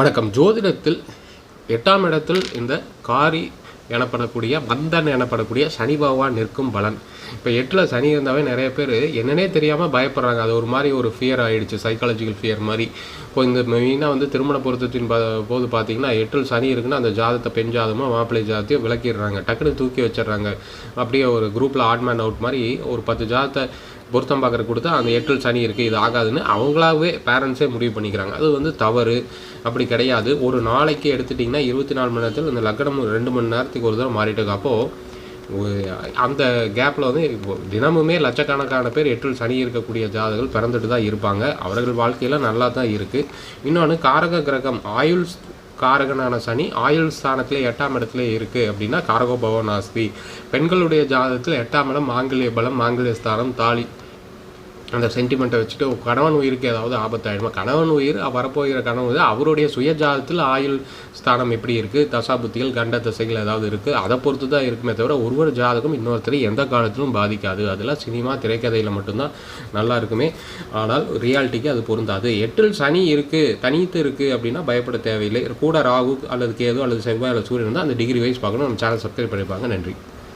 வணக்கம். ஜோதிடத்தில் எட்டாம் இடத்தில் இந்த காரி எனப்படக்கூடிய மந்தன் எனப்படக்கூடிய சனி பகவான் நிற்கும் பலன். இப்போ எட்டில் சனி இருந்தாவே நிறைய பேர் என்னன்னே தெரியாமல் பயப்படுறாங்க. அது ஒரு மாதிரி ஒரு ஃபியர் ஆகிடுச்சு சைக்காலஜிக்கல் ஃபியர் மாதிரி. இப்போ இந்த மெயினாக வந்து திருமண பொருத்தத்தின் ப போது பார்த்தீங்கன்னா எட்டில் சனி இருக்குன்னா அந்த ஜாதத்தை பெண் ஜாதமோ மாப்பிள்ளை ஜாதத்தையும் விளக்கிடுறாங்க. டக்குன்னு தூக்கி வச்சிடுறாங்க. அப்படியே ஒரு குரூப்பில் ஆட்மேன் அவுட் மாதிரி ஒரு பத்து ஜாதத்தை பொருத்தம் பார்க்குற கொடுத்தா அந்த எட்டில் சனி இருக்குது இது ஆகாதுன்னு அவங்களாவே பேரண்ட்ஸே முடிவு பண்ணிக்கிறாங்க. அது வந்து தவறு. அப்படி கிடையாது. ஒரு நாளைக்கு எடுத்துட்டிங்கன்னா இருபத்தி நாலு மணி நேரத்தில் இந்த லக்னம் ரெண்டு மணி நேரத்துக்கு ஒரு தடவை மாறிட்டு அப்போது அந்த கேப்பில் வந்து தினமுமே லட்சக்கணக்கான பேர் எட்டில் சனி இருக்கக்கூடிய ஜாதகங்கள் பிறந்துட்டு தான் இருப்பாங்க. அவர்கள் வாழ்க்கையில் நல்லா தான் இருக்குது இன்னொன்று காரக கிரகம் ஆயுள் காரகனான சனி ஆயுள் ஸ்தானத்தில் எட்டாம் இடத்துல இருக்குது அப்படின்னா காரகோ ஆஸ்தி பெண்களுடைய ஜாதகத்தில் எட்டாம் இடம் மாங்கல்ய பலம் மாங்கல்ய ஸ்தானம் தாலி. அந்த சென்டிமெண்ட்டை வச்சுட்டு கணவன் உயிருக்கு ஏதாவது ஆபத்தாயிடுமா? கணவன் உயிர் வரப்போகிற கணவன் உயிர் அவருடைய சுயஜாதத்தில் ஆயுள் ஸ்தானம் எப்படி இருக்குது தசாபுத்திகள் கண்ட தசைகள் ஏதாவது இருக்குது அதை பொறுத்து தான் இருக்குமே தவிர ஒருவர் ஜாதகம் இன்னொருத்தரை எந்த காலத்திலும் பாதிக்காது. அதெல்லாம் சினிமா திரைக்கதையில் மட்டும்தான் நல்லா இருக்குமே. ஆனால் ரியாலிட்டிக்கு அது பொருந்தாது. எட்டில் சனி இருக்குது தனித்து இருக்குது அப்படின்னா பயப்பட தேவையில்லை. கூட ராகு அல்லது கேது அல்லது செவ்வாய் அல்லது சூரியன் இருந்தால் அந்த டிகிரி வைஸ் பார்க்கணும். நம்ம சேனல் சப்ஸ்கிரைப் பண்ணிப்பாங்க. நன்றி.